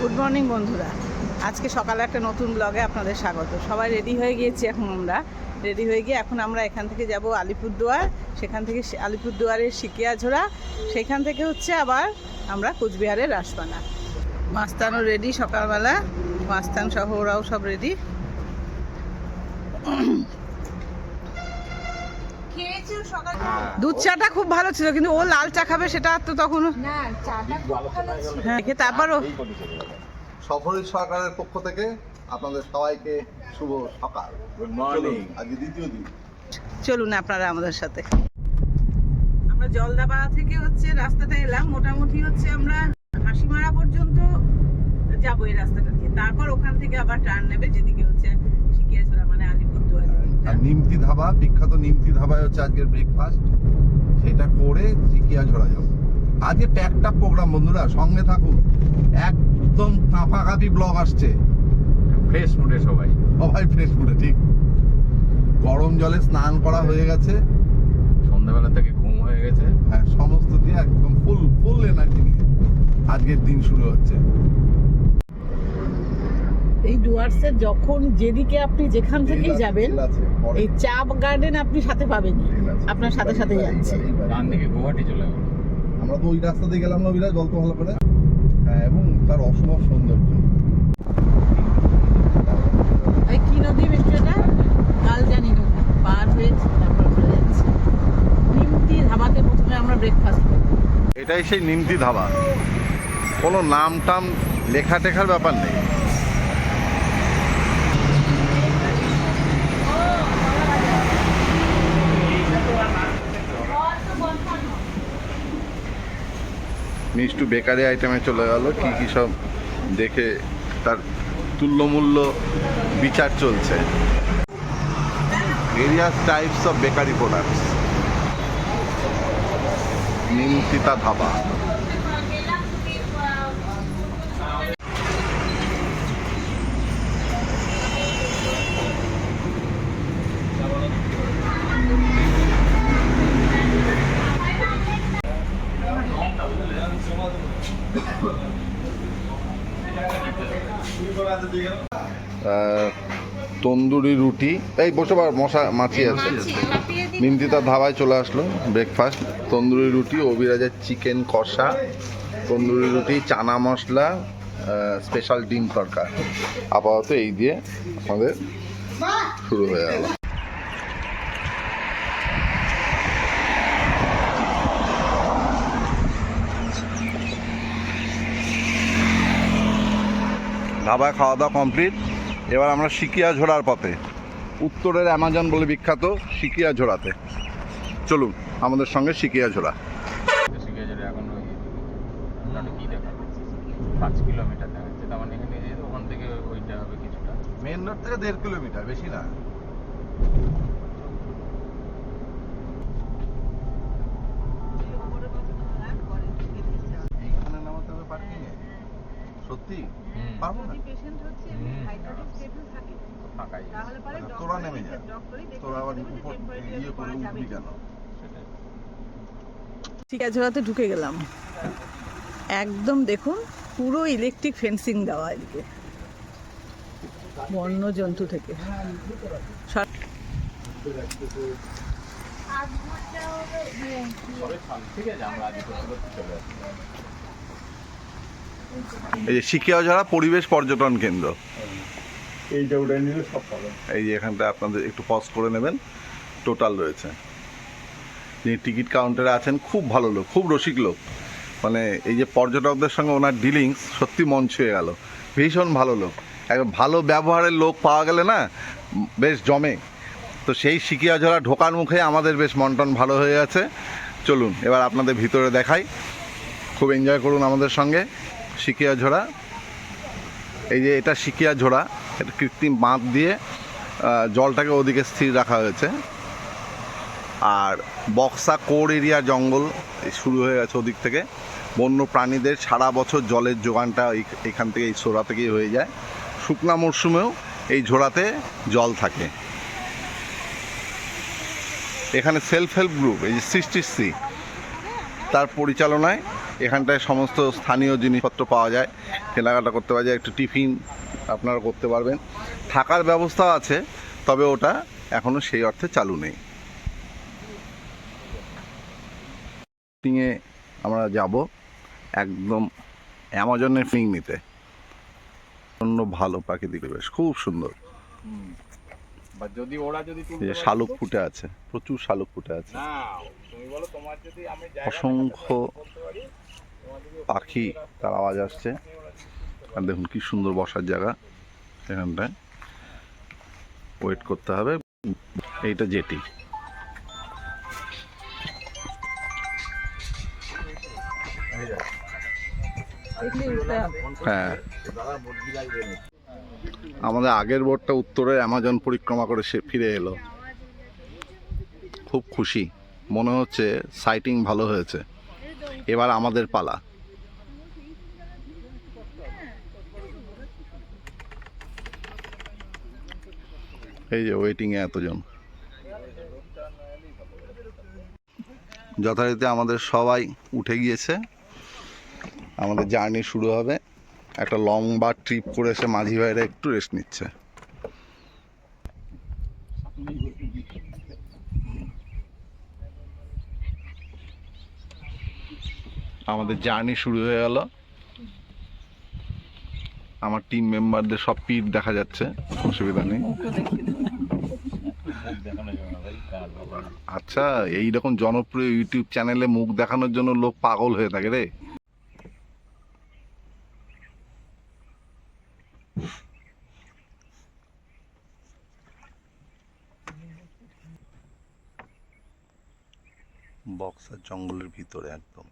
Good morning বন্ধুরা। আজকে সকালে একটা নতুন ব্লগে আপনাদের স্বাগত। সবাই রেডি হয়ে গিয়েছি এখন আমরা। রেডি হয়ে গিয়ে এখন আমরা এখান থেকে যাব আলিপুরদুয়ার। সেখান থেকে আলিপুরদুয়ারের সিকিয়াঝোড়া। সেখান থেকে হচ্ছে আবার আমরা কুচবিহারের রাসপানা। মাস্তানও রেডি সকালবেলা। মাস্তান সহ ওরাও সব রেডি দুধ চাটা খুব ভালো ছিল কিন্তু ও লাল চা খাবে সেটা তো তখন হ্যাঁ তারপরও সফরিত সরকারের পক্ষ থেকে আপনাদের সবাইকে শুভ সকাল। গুড মর্নিং আজকে দ্বিতীয় দিন। চলুন আপনারা আমাদের সাথে। আমরা জলদাপাড়া থেকে হচ্ছে রাস্তাটা এলাম মোটামুটি হচ্ছে আমরা হাসিমারা পর্যন্ত যাব এই রাস্তাটা দিয়ে। তারপর ওখান থেকে আবার টার্ন নেবে যেদিকে হচ্ছে শিখিয়েছিল আলিপুরদুয়ার আর নিমতি ধাবা বিখ্যাত নিমতি ধাবায় হচ্ছে আজকের ব্রেকফাস্ট সেটা করে চিকিয়া ঝরা যাব। আজকে প্যাকটা প্রোগ্রাম বন্ধুরা সঙ্গে থাকুন। একদম কাঁপাকাঁপি ব্লগ আসছে। ফ্রেশ মুডে সবাই। সবাই ফ্রেশ মুডে ঠিক। গরম জলে স্নান করা হয়ে গেছে। সন্ধ্যাবেলা থেকে ঘুম হয়ে গেছে। হ্যাঁ সমস্ত দিয়ে একদম ফুল ফুল এনার্জি নিয়ে আজকের দিন শুরু হচ্ছে। ডুয়ার্সের যখন যেদিকে আপনি যেখান থেকেই যাবেন এই চা গার্ডেন আপনি সাথে পাবেন আপনার সাথে সাথে যাচ্ছে। ডান দিকে গুয়াহাটি চলে গেল। আমরা তো ওই রাস্তা দিয়ে গেলাম না বিরাজ গল্প ভালো করে। হ্যাঁ এবং তার অসম্ভব সৌন্দর্য। এই কি নদী নদী পার হয়ে তারপর চলে যাচ্ছে। নিমতি ধাবাতে প্রথমে আমরা ব্রেকফাস্ট করব। এটাই সেই নিমতি ধাবা। কোনো নাম টাম লেখা টেখার ব্যাপার নেই। মিষ্টু বেকারি আইটেমে চলে গেল। কি কি সব দেখে তার তুল্যমূল্য বিচার চলছে। Various types of bakery products Nimtita dhaba. Tandoori রুটি। এই বসে মশা মাছি আছে। নিমতিতা ধাবায় চলে আসলো ব্রেকফাস্ট তন্দুরি রুটি অবিরাজের চিকেন কষা। তন্দুরি রুটি চানা মশলা স্পেশাল ডিম তরকা আপাতত এই দিয়ে আমাদের শুরু হয়ে গেল। ধাবায় খাওয়া দাওয়া কমপ্লিট এবার আমরা সিকিয়া ঝোড়ার পথে। উত্তরের অ্যামাজন বলে বিখ্যাত সিকিয়া ঝোড়াতে। চলুন আমাদের সঙ্গে সিকিয়া ঝোড়া। যাবে এখন কি দেখা পাঁচ কিলোমিটার দেখাচ্ছে তার মানে এখানে ওখান থেকে ওইটা হবে কিছুটা। মেন রোড থেকে দেড় কিলোমিটার বেশি না এইখানে নামাতে হবে পার্কিং এ সত্যি? হুম। পাবো না? তোরা নেমে যা। তোরা আবার উপর ইয়ে করে উঠবি কেন? সেটাই চিকাঝোড়াতে ঢুকে গেলাম। একদম দেখুন পুরো ইলেকট্রিক ফেন্সিং দেওয়া এদিকে। বন্য জন্তু থেকে ঠিক আছে আমরা আজকে করতে করতে চলে আসছি। এই যে শিকিয়াঝাড়া পরিবেশ পর্যটন কেন্দ্র। এইটা উঠে নিলে সব পাবেন। এই যে এখানটা আপনাদের একটু পজ করে নেবেন টোটাল রয়েছে। যিনি টিকিট কাউন্টারে আছেন খুব ভালো লোক খুব রসিক লোক। মানে এই যে পর্যটকদের সঙ্গে ওনার ডিলিংস সত্যি মন ছুঁয়ে গেল। ভীষণ ভালো লোক। একদম ভালো ব্যবহারের লোক পাওয়া গেলে না বেশ জমে। তো সেই সিকিয়াঝরা ঢোকার মুখে আমাদের বেশ মন্টন ভালো হয়ে গেছে চলুন এবার আপনাদের ভিতরে দেখাই। খুব এনজয় করুন আমাদের সঙ্গে। সিকিয়াঝরা এই যে এটা সিকিয়া ঝোড়া, এটা কৃত্রিম বাঁধ দিয়ে জলটাকে ওদিকে স্থির রাখা হয়েছে। আর বক্সা কোর এরিয়া জঙ্গল শুরু হয়ে গেছে ওদিক থেকে। বন্য প্রাণীদের সারা বছর জলের যোগানটা এখান থেকে এই সোরা থেকেই হয়ে যায়। শুকনা মরশুমেও এই ঝোড়াতে জল থাকে। এখানে সেলফ হেল্প গ্রুপ, এই যে সৃষ্টি তার পরিচালনায় এখানটায় সমস্ত স্থানীয় জিনিসপত্র পাওয়া যায়। কেনাকাটা করতে পাওয়া যায় একটু টিফিন আপনারা করতে পারবেন। থাকার ব্যবস্থা আছে তবে ওটা এখনও সেই অর্থে চালু নেই। এ আমরা যাব একদম অ্যামাজনের ফিং নিতে অন্য ভালো প্রাকৃতিক পরিবেশ খুব সুন্দর। যদি ওরা যদি শালুক ফুটে আছে প্রচুর শালুক ফুটে আছে। অসংখ্য পাখি, তার আওয়াজ আসছে। আর দেখুন কি সুন্দর বসার জায়গা এখানটায়। ওয়েট করতে হবে। এইটা জেটি। হ্যাঁ। আমাদের আগের বোটটা উত্তরে অ্যামাজন পরিক্রমা করে সে ফিরে এলো। খুব খুশি। মনে হচ্ছে সাইটিং ভালো হয়েছে। এবার আমাদের পালা। এই যে ওয়েটিংয়ে এতজন। যথারীতি আমাদের সবাই উঠে গিয়েছে। আমাদের জার্নি শুরু হবে। একটা লম্বা ট্রিপ করে এসে মাঝি ভাইরা একটু রেস্ট নিচ্ছে। আমাদের জার্নি শুরু হয়ে গেল। আমার টিম মেম্বারদের সব পিঠ দেখা যাচ্ছে অসুবিধা নেই। আচ্ছা এই রকম জনপ্রিয় ইউটিউব চ্যানেলে মুখ দেখানোর জন্য লোক পাগল হয়ে থাকে রে। বক্সার জঙ্গলের ভিতরে একদম।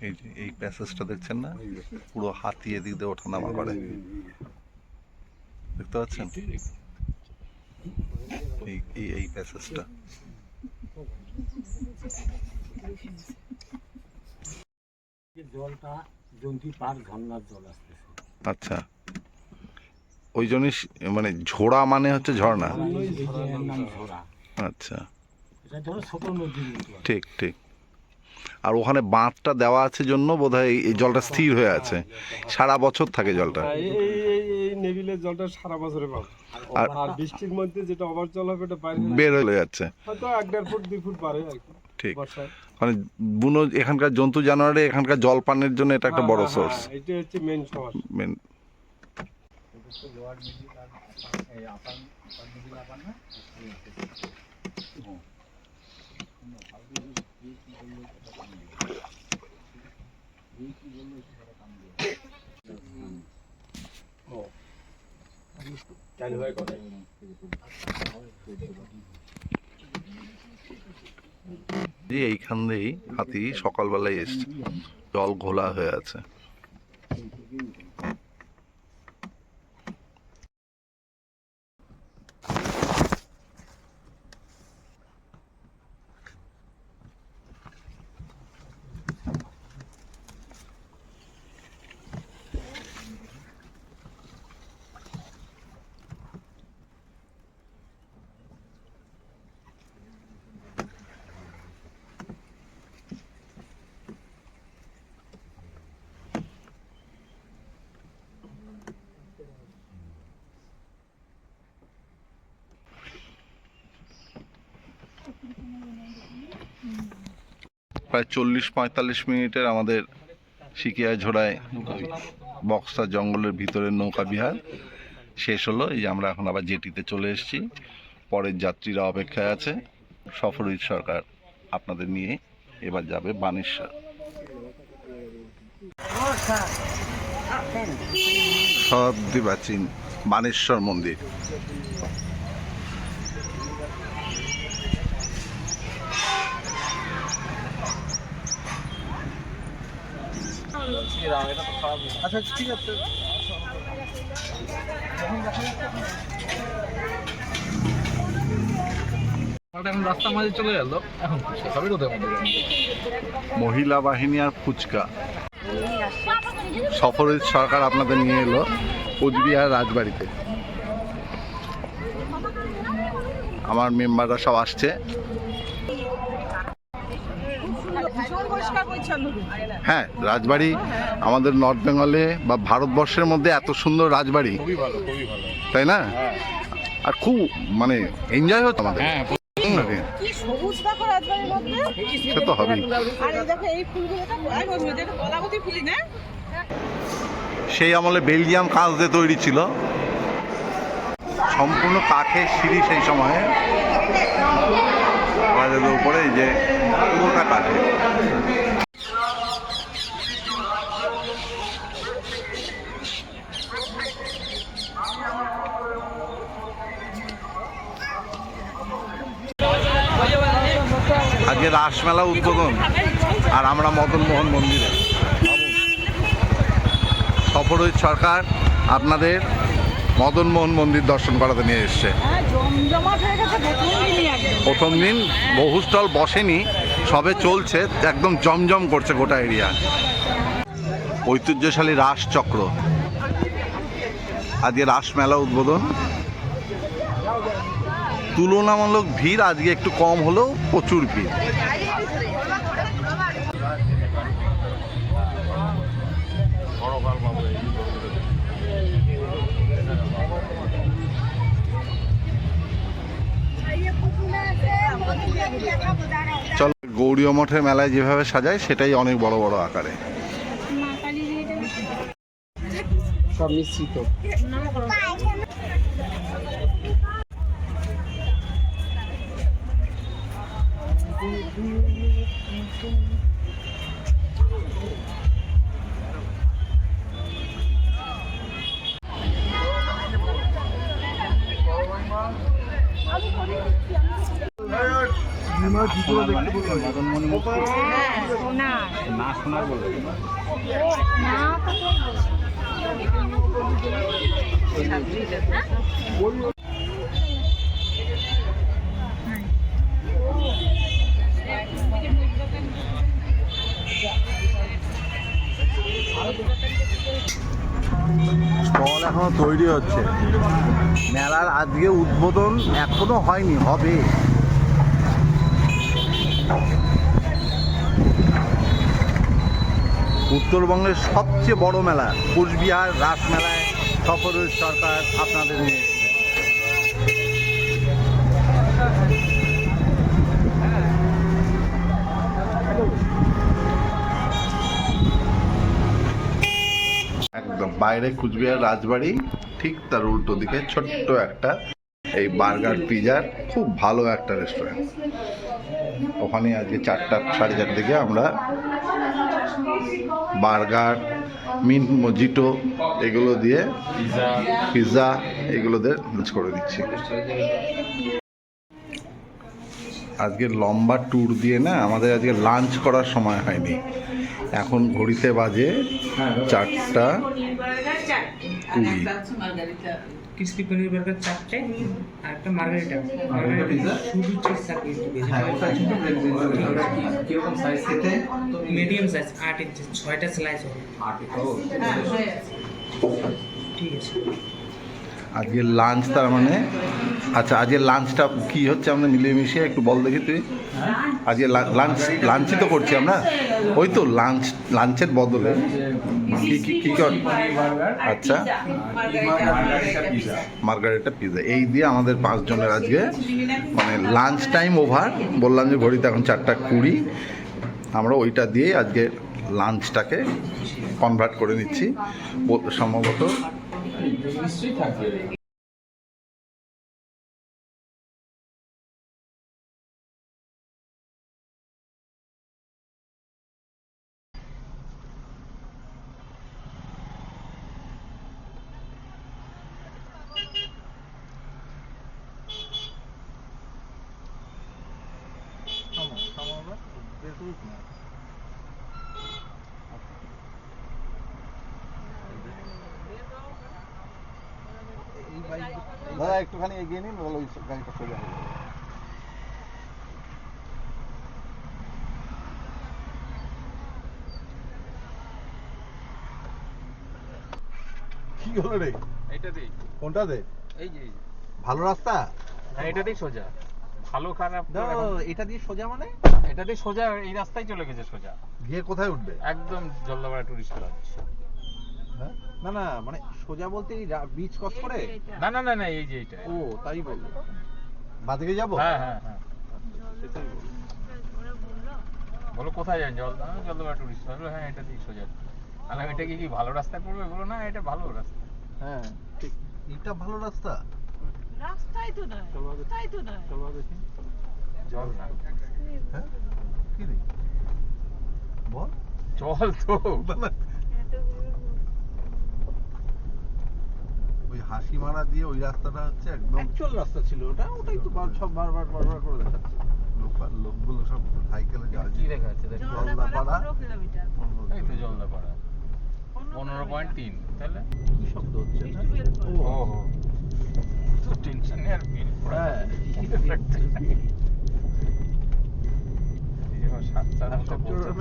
এই যে এই প্যাসেজটা দেখছেন না? পুরো হাতি এদিক দিয়ে ওঠানামা করে। দেখতে পাচ্ছেন? এই এই এই প্যাসেজটা। জলটা জন্তি পার ঝর্ণার জল আসতেছে। আচ্ছা। ওই জন্যই স- মানে ঝোড়া মানে হচ্ছে ঝর্ণা? আচ্ছা। ঠিক ঠিক। আর ওখানে বাঁধটা দেওয়া আছে জন্য বোধহয় এই জলটা স্থির হয়ে আছে। সারা বছর থাকে জলটা। এই নেভিলের জলটা সারা বছরে পাবো আর আর বৃষ্টির মধ্যে যেটা ওভার জল হবে ওটা বের হয়ে যাচ্ছে। হয়তো এক দেড় ফুট দুই ফুট আর কি ঠিক। বর্ষায়। মানে বুনো এখানকার জন্তু জানোয়ারে এখানকার জল পানের জন্য এটা একটা হ্যাঁ, বড় হ্যাঁ, সোর্স। হ্যাঁ, এটা হচ্ছে মেন সমস্যা। মেন এইখান দিয়েই হাতি সকালবেলায় এসছে। জল ঘোলা হয়ে আছে। প্রায় চল্লিশ পঁয়তাল্লিশ মিনিটের আমাদের শিকিয়া ঝোড়ায় বক্সা জঙ্গলের ভিতরের নৌকা বিহার শেষ হলো। এই যে আমরা এখন আবার জেটিতে চলে এসেছি। পরের যাত্রীরা অপেক্ষায় আছে। সফরিত সরকার আপনাদের নিয়ে এবার যাবে বানেশ্বর। সর্দি প্রাচীন বানেশ্বর মন্দির। আচ্ছা ঠিক আছে। এখন রাস্তার মাঝে চলে গেল। এখন সবই রোদের মহিলা বাহিনী আর ফুচকা সফরিত সরকার আপনাদের নিয়ে এলো কোচবিহার রাজবাড়িতে। আমার মেম্বাররা সব আসছে। হ্যাঁ রাজবাড়ি আমাদের নর্থ বেঙ্গলে বা ভারতবর্ষের মধ্যে এত সুন্দর রাজবাড়ি। খুবই ভালো খুবই ভালো। তাই না? আর খুব মানে এনজয় হতো আমাদের। হ্যাঁ কি সবুজ দেখো রাজবাড়ির মধ্যে। সে তো হবেই। আর এই দেখো এই ফুলগুলো তো এক বছর যেটা কলাবতী ফুলি না? সেই আমলে বেলজিয়াম কাঁচ দিয়ে তৈরি ছিল। সম্পূর্ণ কাঠের সিঁড়ি সেই সময়ে। উপরে এই যে পুরোটা কাঠে আজকে রাসমেলা উদ্বোধন আর আমরা মদন মোহন মন্দিরে সফরজিৎ সরকার আপনাদের মদন মোহন মন্দির দর্শন করাতে নিয়ে এসছে। হ্যাঁ প্রথম দিন বহু স্টল বসেনি সবে চলছে, একদম জমজম করছে গোটা এরিয়া। ঐতিহ্যশালী রাস চক্র আজকে রাস মেলা উদ্বোধন। তুলনামূলক ভিড় আজকে একটু কম হলেও প্রচুর ভিড়। চলো। গৌরীয় মঠের মেলায় যেভাবে সাজায় সেটাই অনেক বড় বড় আকারে। সব মিশ্রিত। না শোনার বলে স্টল এখনও তৈরি হচ্ছে। মেলার আজকে উদ্বোধন এখনও হয়নি হবে। উত্তরবঙ্গের সবচেয়ে বড় মেলা, কোচবিহার রাস মেলায় সফরুল সরকার আপনাদের নিয়ে একদম, বাইরে কুচবিহার রাজবাড়ি, ঠিক তার উল্টো দিকে ছোট্ট একটা এই বার্গার পিজার খুব ভালো একটা রেস্টুরেন্ট ওখানে আজকে চারটা সাড়ে চারটার দিকে আমরা বার্গার মিন্ট মজিটো এগুলো দিয়ে পিৎজা দিয়ে লাঞ্চ করে দিচ্ছি। আজকে লম্বা ট্যুর দিয়ে না আমাদের আজকে লাঞ্চ করার সময় হয়নি। এখন ঘড়িতে বাজে চারটা কুড়ি। ক্রিসপি পনির বার্গার চারটে আর একটা মার্গারিটা মার্গারিটা শুধু চিজ কীরকম সাইজ খেতে মিডিয়াম সাইজ আট ইঞ্চি ছয়টা স্লাইস হবে। ঠিক আছে। আজকে লাঞ্চ তার মানে? আচ্ছা আজকে লাঞ্চটা কি হচ্ছে আমরা মিলিয়ে মিশিয়ে একটু বল দেখি তুই। আজকে লাঞ্চ লাঞ্চই তো করছি আমরা। ওই তো লাঞ্চ লাঞ্চের বদলে। কি কি আচ্ছা। মার্গারেটা পিজা এই দিয়ে আমাদের পাঁচজনের আজকে মানে লাঞ্চ টাইম ওভার বললাম যে ঘড়িতে এখন চারটা কুড়ি। আমরা ওইটা দিয়েই আজকে লাঞ্চটাকে কনভার্ট করে নিচ্ছি। সম্ভবত নিশ্চয়ই থাকবে একটুখানি এগিয়ে নিন ওই গাড়িটা সোজা হয়ে যাবে। কি হলো রে? এইটা দিই কোনটা দে? এই যে ভালো রাস্তা? হ্যাঁ এটাতেই সোজা। ভালো খারাপ এটা দিয়ে সোজা মানে? এটাতেই সোজা এই রাস্তায় চলে গেছে সোজা। গিয়ে কোথায় উঠবে? একদম জলদাপাড়া টুরিস্ট হ্যাঁ না না মানে সোজা বলতে বিচ ক্রস করে? না না না না এই যে এইটা ও তাই বলল। বাদিকে যাব? হ্যাঁ হ্যাঁ হ্যাঁ। বলো কোথায় যান? জল জলদাপাড়া টুরিস্ট লজ হ্যাঁ এটা দিয়ে সোজা। আলাম এটা কি কি ভালো রাস্তায় পড়বে বলো? না এটা ভালো রাস্তা। হ্যাঁ ঠিক। এটা ভালো রাস্তা? রাস্তায় তো নয় চলো তো নয়। চলো দেখি। জল না হ্যাঁ? কি রে? বল। জল তো। ওই হাসি মারা দিয়ে ওই রাস্তাটা হচ্ছে একদম অ্যাকচুয়াল রাস্তা ছিল ওটা ওটাই তো বার- সব বারবার বারবার করে দেখাচ্ছে। লোকাল লোকগুলো সব সাইকেলে কি যাচ্ছে। দেখা যাচ্ছে দেখ। জলদাপাড়া এই তো জলদাপাড়া। পনেরো পয়েন্ট তিন তাহলে? কি শব্দ হচ্ছে? ও ও তো টেনশন আর বিল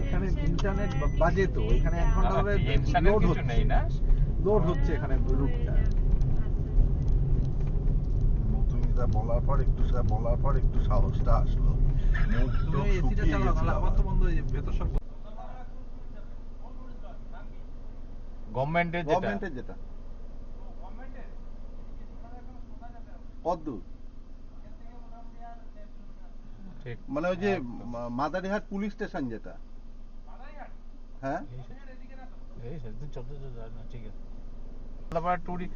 এখানে ইন্টারনেট বাজে তো এখানে এক ঘণ্টা ধরে লোড হচ্ছে। না? লোড হচ্ছে এখানে রুটটা মৌসুমিতা বলার পর একটু বলার পর একটু সাহসটা আসলো। মুখ টুক শুকিয়ে গেছিল গভর্নমেন্টের যেটা। গভর্নমেন্টের যেটা। কত দূর ঠিক। মানে ওই যে মাদারিহাট পুলিশ স্টেশন যেটা। হ্যাঁ? যা, জলদাপাড়া টুরি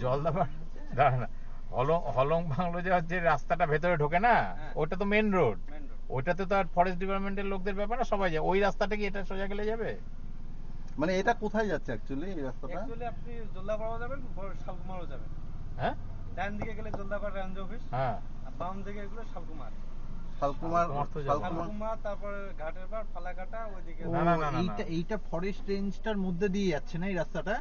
জলদাপাড়া দাঁড়া না। হলং হলং বাংলো যে হচ্ছে রাস্তাটা ভেতরে ঢোকে না ওটা তো মেন রোড ওইটাতে তো আর ফরেস্ট ডিপার্টমেন্টের লোকদের ব্যাপার না সবাই যায়। ওই রাস্তাটা কি এটা সোজা গেলে যাবে? মানে এটা কোথায় যাচ্ছে অ্যাকচুয়ালি এই রাস্তাটা? অ্যাকচুয়ালি আপনি জলদাপাড়াও যাবেন বড় শালকুমারও যাবেন। হ্যাঁ? ডান দিকে গেলে জলদাপাড়া রেঞ্জ অফিস হ্যাঁ। আর বাম দিকে গেলে শালকুমার। শালকুমার শালকুমার তো শালকুমার শালকুমার তারপরে ঘাটের পার ফালাকাটা ওইদিকে না, না, না, এইটা এইটা ফরেস্ট রেঞ্জটার মধ্যে দিয়ে যাচ্ছে না এই রাস্তাটা?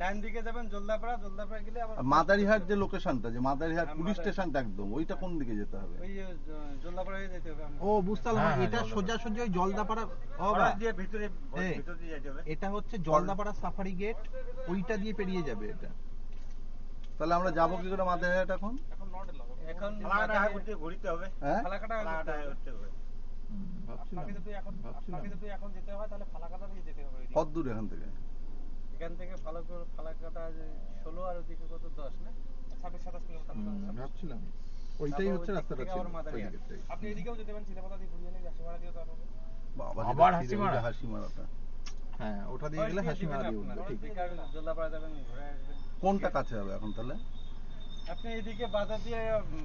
ডান দিকে যাবেন জলদাপাড়া জলদাপাড়া গেলে আবার মাদারিহাট যে লোকেশনটা যে মাদারিহাট হ্যাঁ, পুলিশ স্টেশনটা একদম ওইটা কোন দিকে যেতে হবে? ওই যে জ- যেতে হবে ও বুঝতে পারলাম হ্যাঁ, হ্যাঁ, এটা জলদাপাড়া। সোজা সোজা ওই জলদাপাড়া ও বা, ফরেস্ট দিয়ে ভিতরে ভিতর দিয়ে যেতে হবে। এটা হচ্ছে জলদাপাড়া সাফারি গেট ওইটা দিয়ে পেরিয়ে যাবে এটা। তাহলে আমরা যাব কি করে মাদারিহাট এখন? এখন ঘুরতে ঘুরতে হবে। হ্যাঁ? যেতে ঘুরতে হবে এখন হয় তাহলে ফালাকাটা দিয়ে যেতে হবে কত দূর এখান থেকে। এখান থেকে ফালাকা ফালাকাটা যে ষোলো আর ওইদিকে কত দশ না? ছাব্বিশ সাতাশ কিলোমিটার মতো হবে। ভাবছিলাম। ওইটাই হচ্ছে রাস্তাটা ছিল। আপনি এদিকেও যেতে পারেন ছিলেপাতা দিয়ে ঘুরিয়ে নিয়ে হাসিমারা দিয়ে তো আবার হাসিমারা? হাসিমারাটা। হ্যাঁ ওটা দিয়ে গেলে হাসিমারা দিয়ে উঠবে ঠিক। জলদাপাড়া যাবেন ঘুরে আসবেন। কোনটা কাছে হবে এখন তাহলে? আপনি এদিকে বাজার দিয়ে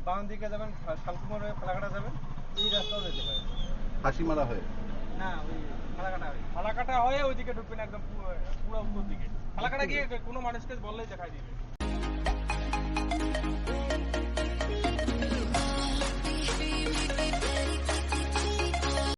বাম দিকে যাবেন শালকুমার হয়ে ফালাকাটা যাবেন এই রাস্তাও যেতে পারেন। হাসিমারা হয়ে? ফালাকাটা হয়। ওইদিকে ঢুকবেন একদম পুরো উত্তর দিকে। ফালাকাটা গিয়ে কোনো মানুষকে বললেই দেখাই দিবে।